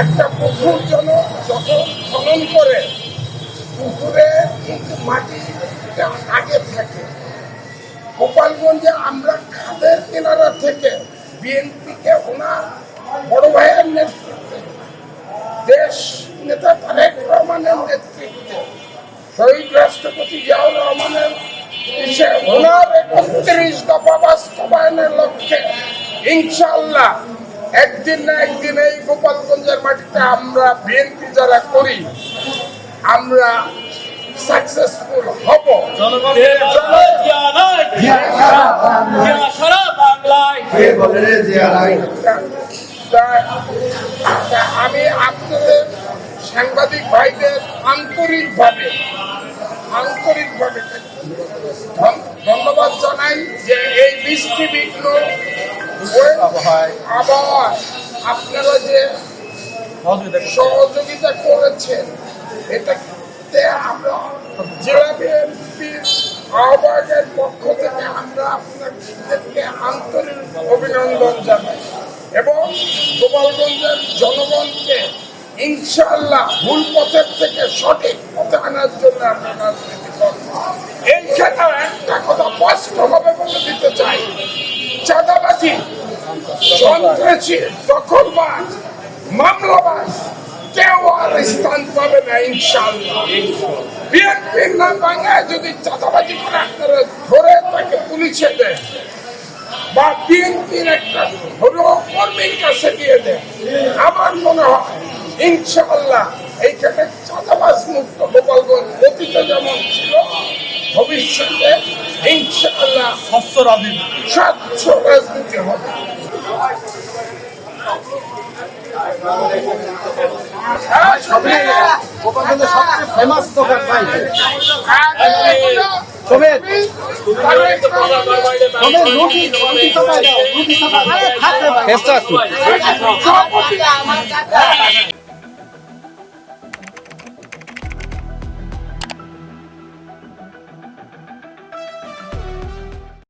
একটা পুকুর জন যখন খনন করে পুকুরে কিন্তু মাটি আগে থাকে। গোপালগঞ্জে আমরা খাদের কিনারা থেকে বিএনপিকে ওনার বড় ভাইয়ের নেতৃত্বে, দেশ নেতা তারেক রহমানের নেতৃত্বে, শহীদ রাষ্ট্রপতি জিয়াউর রহমানের ওনার একত্রিশ দফা বাস্তবায়নের লক্ষ্যে ইনশাল্লাহ একদিন না একদিন এই গোপালগঞ্জের মাটিতে আমরা বিএনপি যারা করি আমরা সাকসেসফুল হব। আমি আপনাদের সাংবাদিক ভাইদের আন্তরিকভাবে আন্তরিকভাবে ধন- ধন্যবাদ জানাই যে এই বৃষ্টি বিঘ্ন আবহাওয়ায় আপনারা যে সহযোগিতা করেছেন। এটাতে আমরা জেলা বিএনপির আহ্বায়কের পক্ষ থেকে আমরা আপনাদেরকে আন্তরিক অভিনন্দন জানাই। এবং গোপালগঞ্জের জনগণকে ইনশাল্লাহ ভুল পথের থেকে সঠিক পথে আনার জন্য আমরা রাজনীতি করব। এইখানে একটা কথা স্পষ্টভাবে বলে দিতে চাই। চাঁদাবাজি সন্ত্রাসী দখলবাজ মামলাবাজ কেউ আর স্থান পাবে না ইনশাল্লাহ বিএনপির নাম বাংলায় যদি চাঁদাবাজি করে আপনারা ধরে তাকে পুলিশে দেয় বা বিএনপির একটা হলো কর্মীর কাছে দিয়ে দেয় আমার মনে হয় ইনশাআল্লাহ এইখানে চাঁদাবাজ মুক্ত গোপালগঞ্জ অতীতে যেমন ছিল ভবিষ্যতে ইনশাআল্লাহ স্বচ্ছ রাজনীতি। স্বচ্ছ রাজনীতি হবে গোপালগঞ্জের সবচেয়ে ফেমাস দোকান ভাই সমেত সমেত